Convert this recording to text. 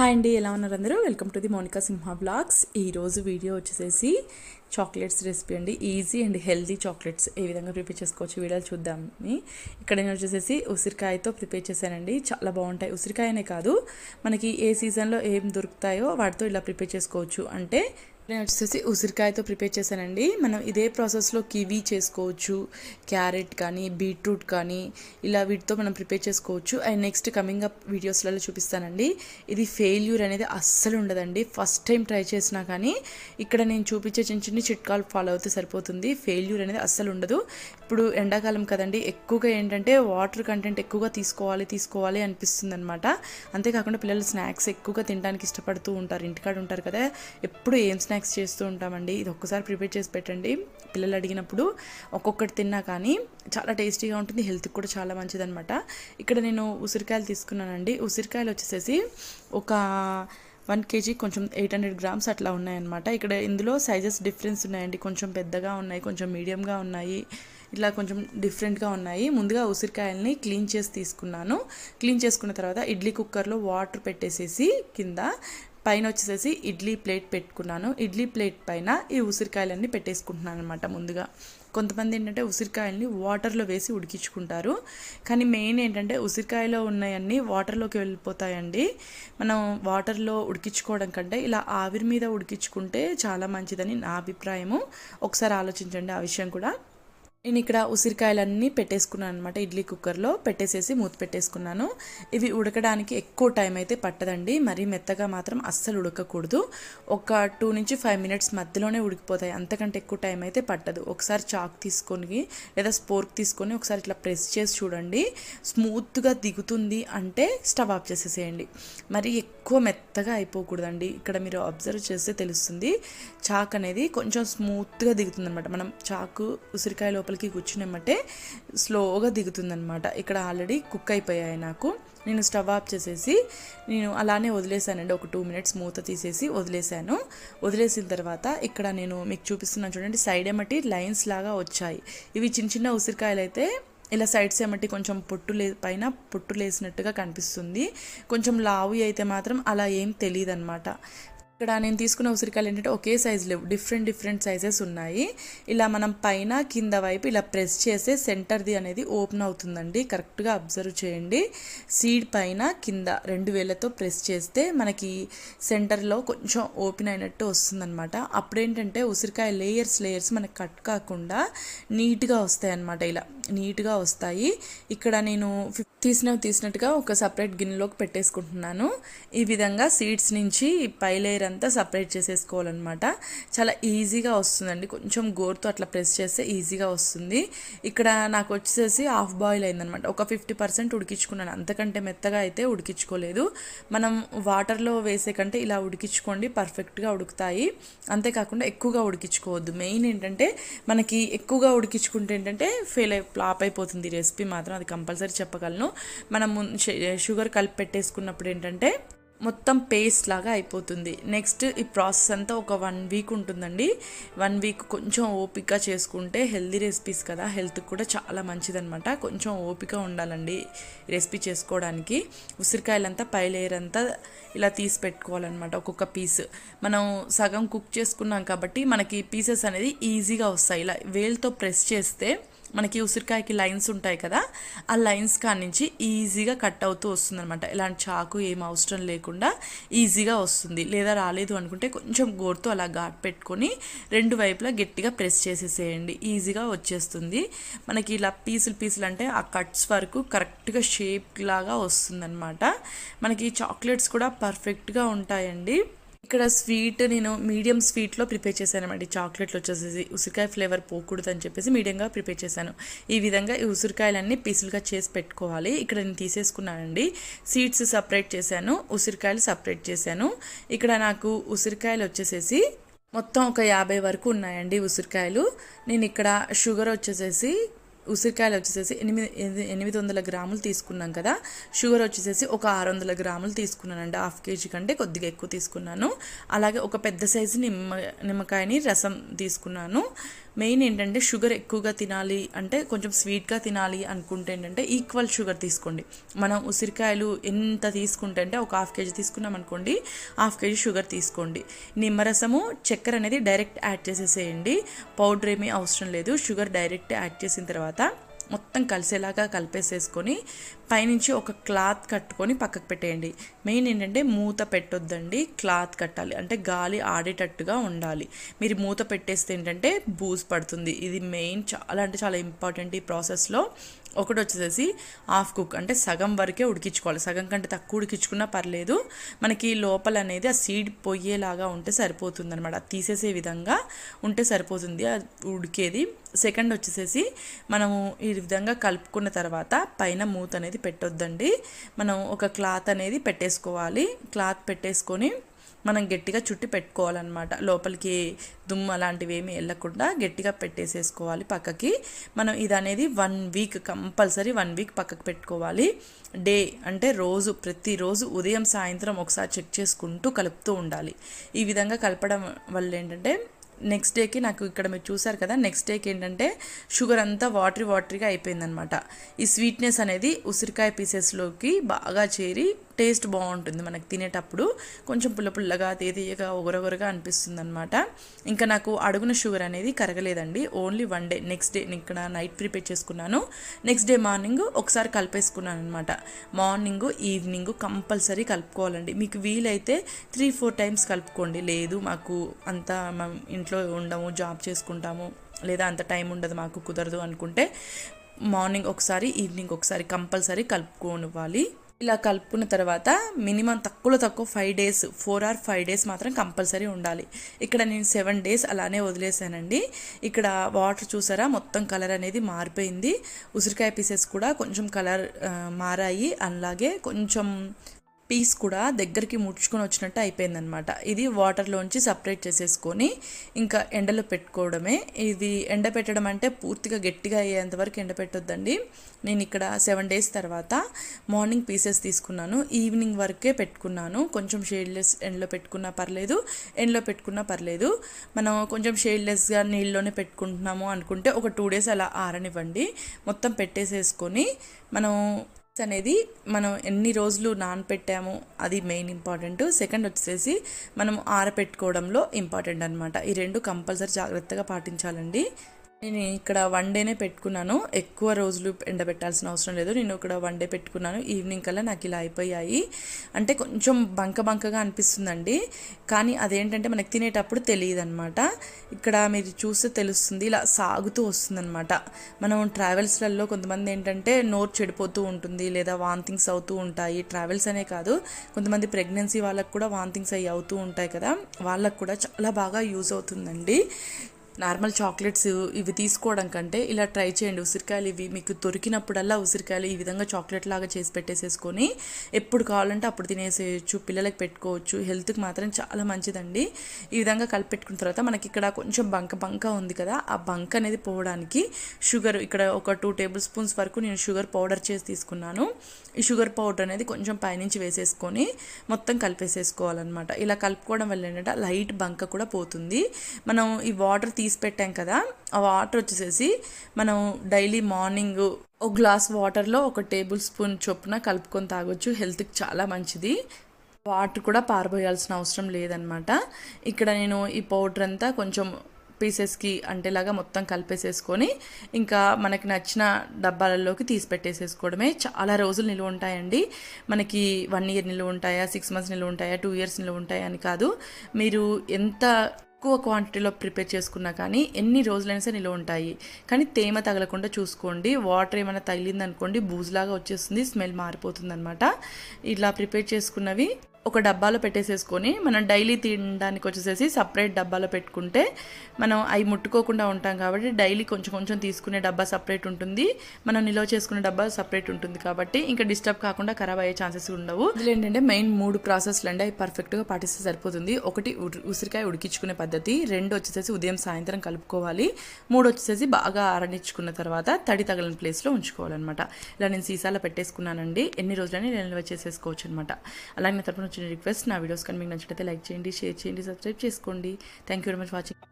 Hi అండి ఎలా ఉన్నారు అందరూ? Welcome to the Monika Simha blogs ఈరోజు వీడియో వచ్చేసేసి చాక్లెట్స్ రెసిపీ అండి. Easy and healthy chocolates. ఏ విధంగా ప్రిపేర్ చేసుకోవచ్చు వీడియోలు చూద్దాం. ఇక్కడ నేను వచ్చేసేసి ఉసిరికాయతో ప్రిపేర్ చేశానండి. చాలా బాగుంటాయి. ఉసిరికాయనే కాదు మనకి ఏ సీజన్లో ఏం దొరుకుతాయో వాటితో ఇలా ప్రిపేర్ చేసుకోవచ్చు. అంటే నేను వచ్చేసి ఉసిరికాయతో ప్రిపేర్ చేశానండి. మనం ఇదే ప్రాసెస్లో కివీ చేసుకోవచ్చు క్యారెట్ కానీ బీట్రూట్ కానీ ఇలా వీటితో మనం ప్రిపేర్ చేసుకోవచ్చు. అండ్ నెక్స్ట్ కమింగ్ అప్ వీడియోస్లలో చూపిస్తానండి. ఇది ఫెయిల్యూర్ అనేది అస్సలు ఉండదండి. ఫస్ట్ టైం ట్రై చేసినా కానీ ఇక్కడ నేను చూపించే చిన్న చిన్న చిట్కాలు ఫాలో అవుతే సరిపోతుంది. ఫెయిల్యూర్ అనేది అస్సలు ఉండదు. ఇప్పుడు ఎండాకాలం కదండి ఎక్కువగా ఏంటంటే వాటర్ కంటెంట్ ఎక్కువగా తీసుకోవాలి తీసుకోవాలి అనిపిస్తుంది అనమాట అంతేకాకుండా పిల్లలు స్నాక్స్ ఎక్కువగా తినడానికి ఇష్టపడుతూ ఉంటారు. ఇంటికాడ ఉంటారు కదా ఎప్పుడు ఏం స్నాక్స్ చేస్తూ ఉంటామండి. ఇది ఒక్కసారి ప్రిపేర్ చేసి పెట్టండి. పిల్లలు అడిగినప్పుడు ఒక్కొక్కటి తిన్నా కానీ చాలా టేస్టీగా ఉంటుంది. హెల్త్కి కూడా చాలా మంచిదనమాట ఇక్కడ నేను ఉసిరికాయలు తీసుకున్నానండి. ఉసిరికాయలు వచ్చేసేసి ఒక వన్ కేజీ కొంచెం ఎయిట్ హండ్రెడ్ గ్రామ్స్ అట్లా ఉన్నాయన్నమాట. ఇక్కడ ఇందులో సైజెస్ డిఫరెన్స్ ఉన్నాయండి. కొంచెం పెద్దగా ఉన్నాయి కొంచెం మీడియంగా ఉన్నాయి. ఇట్లా కొంచెం డిఫరెంట్గా ఉన్నాయి. ముందుగా ఉసిరికాయల్ని క్లీన్ చేసి తీసుకున్నాను. క్లీన్ చేసుకున్న తర్వాత ఇడ్లీ కుక్కర్లో వాటర్ పెట్టేసేసి కింద పైన వచ్చేసేసి ఇడ్లీ ప్లేట్ పెట్టుకున్నాను. ఇడ్లీ ప్లేట్ పైన ఈ ఉసిరికాయలన్నీ పెట్టేసుకుంటున్నాను అనమాట ముందుగా. కొంతమంది ఏంటంటే ఉసిరికాయల్ని వాటర్లో వేసి ఉడికించుకుంటారు. కానీ మెయిన్ ఏంటంటే ఉసిరికాయలో ఉన్నాయన్నీ వాటర్లోకి వెళ్ళిపోతాయండి. మనం వాటర్లో ఉడికించుకోవడం కంటే ఇలా ఆవిరి మీద ఉడికించుకుంటే చాలా మంచిదని నా అభిప్రాయము. ఒకసారి ఆలోచించండి ఆ విషయం కూడా. నేను ఇక్కడ ఉసిరికాయలన్నీ పెట్టేసుకున్నాను అనమాట ఇడ్లీ కుక్కర్లో పెట్టేసేసి మూత పెట్టేసుకున్నాను. ఇవి ఉడకడానికి ఎక్కువ టైం అయితే పట్టదండి. మరీ మెత్తగా మాత్రం అస్సలు ఉడకకూడదు. ఒక టూ నుంచి ఫైవ్ మినిట్స్ మధ్యలోనే ఉడికిపోతాయి. అంతకంటే ఎక్కువ టైం అయితే పట్టదు. ఒకసారి చాక్ తీసుకొని లేదా స్పోర్క్ తీసుకొని ఒకసారి ఇట్లా ప్రెస్ చేసి చూడండి. స్మూత్గా దిగుతుంది అంటే స్టవ్ ఆఫ్ చేసేసేయండి. మరి ఎక్కువ మెత్తగా అయిపోకూడదండి. ఇక్కడ మీరు అబ్జర్వ్ చేస్తే తెలుస్తుంది. చాక్ అనేది కొంచెం స్మూత్గా దిగుతుంది అనమాట మనం చాకు ఉసిరికాయలో లోపలికి కూర్చునేమంటే స్లోగా దిగుతుందనమాట ఇక్కడ ఆల్రెడీ కుక్ అయిపోయాయి నాకు. నేను స్టవ్ ఆఫ్ చేసేసి నేను అలానే వదిలేసానండి ఒక టూ మినిట్స్ మూత తీసేసి వదిలేసాను వదిలేసిన తర్వాత ఇక్కడ నేను మీకు చూపిస్తున్నాను చూడండి సైడ్ ఏమటి లైన్స్ లాగా వచ్చాయి. ఇవి చిన్న చిన్న ఉసిరికాయలు అయితే ఇలా సైడ్స్ ఏమట్టి కొంచెం పొట్టు లే పైన పొట్టు లేసినట్టుగా కనిపిస్తుంది. కొంచెం లావు అయితే మాత్రం అలా ఏం తెలియదు అనమాట ఇక్కడ నేను తీసుకున్న ఉసిరికాయలు ఏంటంటే ఒకే సైజు లేవు డిఫరెంట్ డిఫరెంట్ సైజెస్ ఉన్నాయి. ఇలా మనం పైన కింద వైపు ఇలా ప్రెస్ చేస్తే సెంటర్ది అనేది ఓపెన్ అవుతుందండి. కరెక్ట్గా అబ్జర్వ్ చేయండి. సీడ్ పైన కింద రెండు వేలతో ప్రెస్ చేస్తే మనకి సెంటర్లో కొంచెం ఓపెన్ అయినట్టు వస్తుందన్నమాట. అప్పుడేంటంటే ఉసిరికాయ లేయర్స్ లేయర్స్ మనకి కట్ కాకుండా నీట్గా వస్తాయి అన్నమాట ఇలా. నీట్గా వస్తాయి. ఇక్కడ నేను తీసినవి తీసినట్టుగా ఒక సపరేట్ గిన్నెలోకి పెట్టేసుకుంటున్నాను. ఈ విధంగా సీడ్స్ నుంచి పై లేయర్ అంతా సపరేట్ చేసేసుకోవాలన్నమాట. చాలా ఈజీగా వస్తుందండి. కొంచెం గోరుతో అట్లా ప్రెస్ చేస్తే ఈజీగా వస్తుంది. ఇక్కడ నాకు వచ్చేసి హాఫ్ బాయిల్ అయిందనమాట ఒక ఫిఫ్టీ పర్సెంట్ ఉడికించుకున్నాను. అంతకంటే మెత్తగా అయితే ఉడికించుకోలేదు. మనం వాటర్లో వేసే కంటే ఇలా ఉడికించుకోండి పర్ఫెక్ట్గా ఉడుకుతాయి. అంతేకాకుండా ఎక్కువగా ఉడికించుకోవద్దు. మెయిన్ ఏంటంటే మనకి ఎక్కువగా ఉడికించుకుంటే ఏంటంటే ఫెయిల్ అయిపో ఫ్లాప్ అయిపోతుంది రెసిపీ మాత్రం అది కంపల్సరీ చెప్పగలను. మనం షుగర్ కలిపి పెట్టేసుకున్నప్పుడు ఏంటంటే మొత్తం పేస్ట్ లాగా అయిపోతుంది. నెక్స్ట్ ఈ ప్రాసెస్ అంతా ఒక వన్ వీక్ ఉంటుందండి. వన్ వీక్ కొంచెం ఓపిక చేసుకుంటే హెల్దీ రెసిపీస్ కదా హెల్త్కి కూడా చాలా మంచిదనమాట కొంచెం ఓపిక ఉండాలండి రెసిపీ చేసుకోవడానికి. ఉసిరికాయలంతా పై లేయర్ అంతా ఇలా తీసి పెట్టుకోవాలన్నమాట ఒక్కొక్క పీస్. మనం సగం కుక్ చేసుకున్నాం కాబట్టి మనకి పీసెస్ అనేది ఈజీగా వస్తాయి. ఇలా వేల్తో ప్రెస్ చేస్తే మనకి ఉసిరికాయకి లైన్స్ ఉంటాయి కదా ఆ లైన్స్ కానించి ఈజీగా కట్ అవుతూ వస్తుంది అనమాట ఇలాంటి చాకు ఏం అవసరం లేకుండా ఈజీగా వస్తుంది. లేదా రాలేదు అనుకుంటే కొంచెం గోరుతో అలా ఘాట్ పెట్టుకొని రెండు వైపులా గట్టిగా ప్రెస్ చేసేసేయండి. ఈజీగా వచ్చేస్తుంది. మనకి ఇలా పీసులు పీసులు అంటే ఆ కట్స్ వరకు కరెక్ట్గా షేప్ లాగా వస్తుందన్నమాట. మనకి చాక్లెట్స్ కూడా పర్ఫెక్ట్గా ఉంటాయండి. ఇక్కడ స్వీట్ నేను మీడియం స్వీట్లో ప్రిపేర్ చేశాను అనమాట చాక్లెట్లు వచ్చేసి ఉసిరికాయ ఫ్లేవర్ పోకూడదు అని చెప్పేసి మీడియంగా ప్రిపేర్ చేశాను. ఈ విధంగా ఈ ఉసిరికాయలన్నీ పీసులుగా చేసి పెట్టుకోవాలి. ఇక్కడ నేను తీసేసుకున్నానండి. సీడ్స్ సపరేట్ చేశాను. ఉసిరికాయలు సపరేట్ చేశాను. ఇక్కడ నాకు ఉసిరికాయలు వచ్చేసేసి మొత్తం ఒక యాభై వరకు ఉన్నాయండి ఉసిరికాయలు. నేను ఇక్కడ షుగర్ వచ్చేసేసి ఉసిరికాయలు వచ్చేసేసి ఎనిమిది ఎనిమిది వందల గ్రాములు తీసుకున్నాం కదా. షుగర్ వచ్చేసేసి ఒక ఆరు వందల గ్రాములు తీసుకున్నానండి. హాఫ్ కేజీ కంటే కొద్దిగా ఎక్కువ తీసుకున్నాను. అలాగే ఒక పెద్ద సైజు నిమ్మ నిమ్మకాయని రసం తీసుకున్నాను. మెయిన్ ఏంటంటే షుగర్ ఎక్కువగా తినాలి అంటే కొంచెం స్వీట్గా తినాలి అనుకుంటే ఏంటంటే ఈక్వల్ షుగర్ తీసుకోండి. మనం ఉసిరికాయలు ఎంత తీసుకుంటే అంటే ఒక హాఫ్ కేజీ తీసుకున్నాం అనుకోండి హాఫ్ కేజీ షుగర్ తీసుకోండి. నిమ్మరసము చక్కెర అనేది డైరెక్ట్ యాడ్ చేసేసేయండి. పౌడర్ ఏమీ అవసరం లేదు షుగర్ డైరెక్ట్ యాడ్ చేసిన తర్వాత మొత్తం కలిసేలాగా కలిపేసేసుకొని పైనుంచి ఒక క్లాత్ కట్టుకొని పక్కకు పెట్టేయండి. మెయిన్ ఏంటంటే మూత పెట్టొద్దండి క్లాత్ కట్టాలి. అంటే గాలి ఆడేటట్టుగా ఉండాలి. మీరు మూత పెట్టేస్తే ఏంటంటే బూజ్ పడుతుంది. ఇది మెయిన్ చాలా అంటే చాలా ఇంపార్టెంట్ ఈ ప్రాసెస్లో. ఒకటి వచ్చేసేసి హాఫ్ కుక్ అంటే సగం వరకే ఉడికించుకోవాలి. సగం కంటే తక్కువ ఉడికించుకున్నా పర్లేదు. మనకి లోపల అనేది ఆ సీడ్ పొయ్యేలాగా ఉంటే సరిపోతుంది అనమాట తీసేసే విధంగా ఉంటే సరిపోతుంది. అది ఉడికేది. సెకండ్ వచ్చేసేసి మనము ఈ విధంగా కలుపుకున్న తర్వాత పైన మూత అనేది పెట్టొద్దండి. మనం ఒక క్లాత్ అనేది పెట్టేసుకోవాలి. క్లాత్ పెట్టేసుకొని మనం గట్టిగా చుట్టి పెట్టుకోవాలన్నమాట. లోపలికి దుమ్ము అలాంటివి ఏమి వెళ్ళకుండా గట్టిగా పెట్టేసేసుకోవాలి పక్కకి. మనం ఇది అనేది one week compulsory one week పక్కకు పెట్టుకోవాలి. డే అంటే రోజు ప్రతిరోజు ఉదయం సాయంత్రం ఒకసారి చెక్ చేసుకుంటూ కలుపుతూ ఉండాలి. ఈ విధంగా కలపడం వల్ల ఏంటంటే నెక్స్ట్ డేకి నాకు ఇక్కడ మీరు చూసారు కదా నెక్స్ట్ డేకి ఏంటంటే షుగర్ అంతా వాటరీ వాటరీగా అయిపోయిందనమాట ఈ స్వీట్నెస్ అనేది ఉసిరికాయ పీసెస్లోకి బాగా చేరి టేస్ట్ బాగుంటుంది మనకు తినేటప్పుడు. కొంచెం పుల్ల పుల్లగా తేతీయగా ఒగరొగరగా అనిపిస్తుంది అనమాట ఇంకా నాకు అడుగున షుగర్ అనేది కరగలేదండి. Only one day next day ఇక్కడ నైట్ ప్రిపేర్ చేసుకున్నాను. నెక్స్ట్ డే మార్నింగ్ ఒకసారి కలిపేసుకున్నాను అనమాట మార్నింగ్ ఈవినింగ్ కంపల్సరీ కలుపుకోవాలండి. మీకు వీలైతే త్రీ ఫోర్ టైమ్స్ కలుపుకోండి. లేదు మాకు అంతా ఇంట్లో ఉండము జాబ్ చేసుకుంటాము లేదా అంత టైం ఉండదు మాకు కుదరదు అనుకుంటే మార్నింగ్ ఒకసారి ఈవినింగ్ ఒకసారి కంపల్సరీ కలుపుకోనివ్వాలి. ఇలా కలుపుకున్న తర్వాత మినిమం తక్కువలో తక్కువ five days four or five days మాత్రం కంపల్సరీ ఉండాలి. ఇక్కడ నేను సెవెన్ డేస్ అలానే వదిలేసానండి. ఇక్కడ వాటర్ చూసారా? మొత్తం కలర్ అనేది మారిపోయింది. ఉసిరికాయ పీసెస్ కూడా కొంచెం కలర్ మారాయి. అలాగే కొంచెం పీస్ కూడా దగ్గరికి ముడుచుకొని వచ్చినట్టు అయిపోయిందనమాట ఇది వాటర్లోంచి సపరేట్ చేసేసుకొని ఇంకా ఎండలో పెట్టుకోవడమే. ఇది ఎండ పెట్టడం అంటే పూర్తిగా గట్టిగా అయ్యేంత వరకు ఎండ పెట్టొద్దండి. నేను ఇక్కడ సెవెన్ డేస్ తర్వాత మార్నింగ్ పీసెస్ తీసుకున్నాను. ఈవినింగ్ వరకే పెట్టుకున్నాను. కొంచెం షేడ్లెస్ ఎండలో పెట్టుకున్నా పర్లేదు ఎండలో పెట్టుకున్నా పర్లేదు. మనం కొంచెం షేడ్లెస్గా నీళ్ళలోనే పెట్టుకుంటున్నాము అనుకుంటే ఒక టూ డేస్ అలా ఆరనివ్వండి. మొత్తం పెట్టేసేసుకొని మనం అనేది మనం ఎన్ని రోజులు నానపెట్టాము అది మెయిన్ ఇంపార్టెంట్. సెకండ్ వచ్చేసి మనం ఆరపెట్టుకోవడంలో ఇంపార్టెంట్ అనమాట ఈ రెండు కంపల్సరీ జాగ్రత్తగా పాటించాలండి. నేను ఇక్కడ వన్ డేనే పెట్టుకున్నాను. ఎక్కువ రోజులు ఎండబెట్టాల్సిన అవసరం లేదు. నేను ఇక్కడ వన్ డే పెట్టుకున్నాను. ఈవినింగ్ కల్లా నాకు ఇలా అయిపోయాయి. అంటే కొంచెం బంక బంకగా అనిపిస్తుందండి. కానీ అదేంటంటే మనకి తినేటప్పుడు తెలియదు అనమాట ఇక్కడ మీరు చూస్తే తెలుస్తుంది. ఇలా సాగుతూ వస్తుందన్నమాట. మనం ట్రావెల్స్లలో కొంతమంది ఏంటంటే నోరు చెడిపోతూ ఉంటుంది లేదా వాంతింగ్స్ అవుతూ ఉంటాయి. ట్రావెల్స్ అనే కాదు. కొంతమంది ప్రెగ్నెన్సీ వాళ్ళకు కూడా వాంతింగ్స్ అయ్యి అవుతూ ఉంటాయి కదా. వాళ్ళకు కూడా చాలా బాగా యూజ్ అవుతుందండి. నార్మల్ చాక్లెట్స్ ఇవి తీసుకోవడం కంటే ఇలా ట్రై చేయండి. ఉసిరికాయలు ఇవి మీకు దొరికినప్పుడల్లా ఉసిరికాయలు ఈ విధంగా చాక్లెట్ లాగా చేసి పెట్టేసేసుకొని ఎప్పుడు కావాలంటే అప్పుడు తినేసేయచ్చు. పిల్లలకి పెట్టుకోవచ్చు. హెల్త్కి మాత్రం చాలా మంచిదండి. ఈ విధంగా కలిపి పెట్టుకున్న తర్వాత మనకి ఇక్కడ కొంచెం బంక బంక ఉంది కదా ఆ బంక అనేది పోవడానికి షుగర్ ఇక్కడ ఒక టూ టేబుల్ స్పూన్స్ వరకు నేను షుగర్ పౌడర్ చేసి తీసుకున్నాను. ఈ షుగర్ పౌడర్ అనేది కొంచెం పైనుంచి వేసేసుకొని మొత్తం కలిపేసేసుకోవాలన్నమాట. ఇలా కలుపుకోవడం వల్ల ఏంటంటే లైట్ బంక కూడా పోతుంది. మనం ఈ వాటర్ తీసి పెట్టాం కదా ఆ వాటర్ వచ్చేసేసి మనం డైలీ మార్నింగ్ ఒక గ్లాస్ వాటర్లో ఒక టేబుల్ స్పూన్ చొప్పున కలుపుకొని తాగొచ్చు హెల్త్కి చాలా మంచిది. వాటర్ కూడా పారబోయాల్సిన అవసరం లేదనమాట ఇక్కడ నేను ఈ పౌడర్ అంతా కొంచెం పీసెస్కి అంటేలాగా మొత్తం కలిపేసేసుకొని ఇంకా మనకి నచ్చిన డబ్బాలలోకి తీసి పెట్టేసేసుకోవడమే. చాలా రోజులు నిలువ ఉంటాయండి. మనకి వన్ ఇయర్ నిలువ ఉంటాయా సిక్స్ మంత్స్ నిలువ ఉంటాయా టూ ఇయర్స్ నిలువ ఉంటాయా అని కాదు. మీరు ఎంత ఎక్కువ క్వాంటిటీలో ప్రిపేర్ చేసుకున్నా కానీ ఎన్ని రోజులైనా సరే నిలువ ఉంటాయి. కానీ తేమ తగలకుండా చూసుకోండి. వాటర్ ఏమైనా తగిలిందనుకోండి బూజులాగా వచ్చేస్తుంది స్మెల్ మారిపోతుంది అనమాట ఇలా ప్రిపేర్ చేసుకున్నవి ఒక డబ్బాలో పెట్టేసేసుకొని మనం డైలీ తినడానికి వచ్చేసేసి సపరేట్ డబ్బాలో పెట్టుకుంటే మనం అవి ముట్టుకోకుండా ఉంటాం కాబట్టి డైలీ కొంచెం కొంచెం తీసుకునే డబ్బా సపరేట్ ఉంటుంది. మనం నిల్వ చేసుకునే డబ్బా సపరేట్ ఉంటుంది కాబట్టి ఇంకా డిస్టర్బ్ కాకుండా ఖరాబ్ అయ్యే ఛాన్సెస్ ఉండవు. ఇందులో ఏంటంటే మెయిన్ మూడు ప్రాసెస్లు అండి. అవి పర్ఫెక్ట్గా పాటిస్తే సరిపోతుంది. ఒకటి ఉసిరికాయ ఉడికించుకునే పద్ధతి రెండు వచ్చేసేసి ఉదయం సాయంత్రం కలుపుకోవాలి. మూడు వచ్చేసేసి బాగా ఆరణించుకున్న తర్వాత తడి తగలని ప్లేస్లో ఉంచుకోవాలన్నమాట. ఇలా నేను సీసాలో పెట్టేసుకున్నానండి. ఎన్ని రోజులని నేను నిల్వ చేసేసుకోవచ్చు అనమాట అలాగే నా తరపున వచ్చిన రిక్వెస్ట్ నా వీడియోస్ కానీ మీకు నచ్చినట్లయితే లైక్ చేయండి షేర్ చేయండి సబ్స్క్రైబ్ చేసుకోండి. Thank you very much watching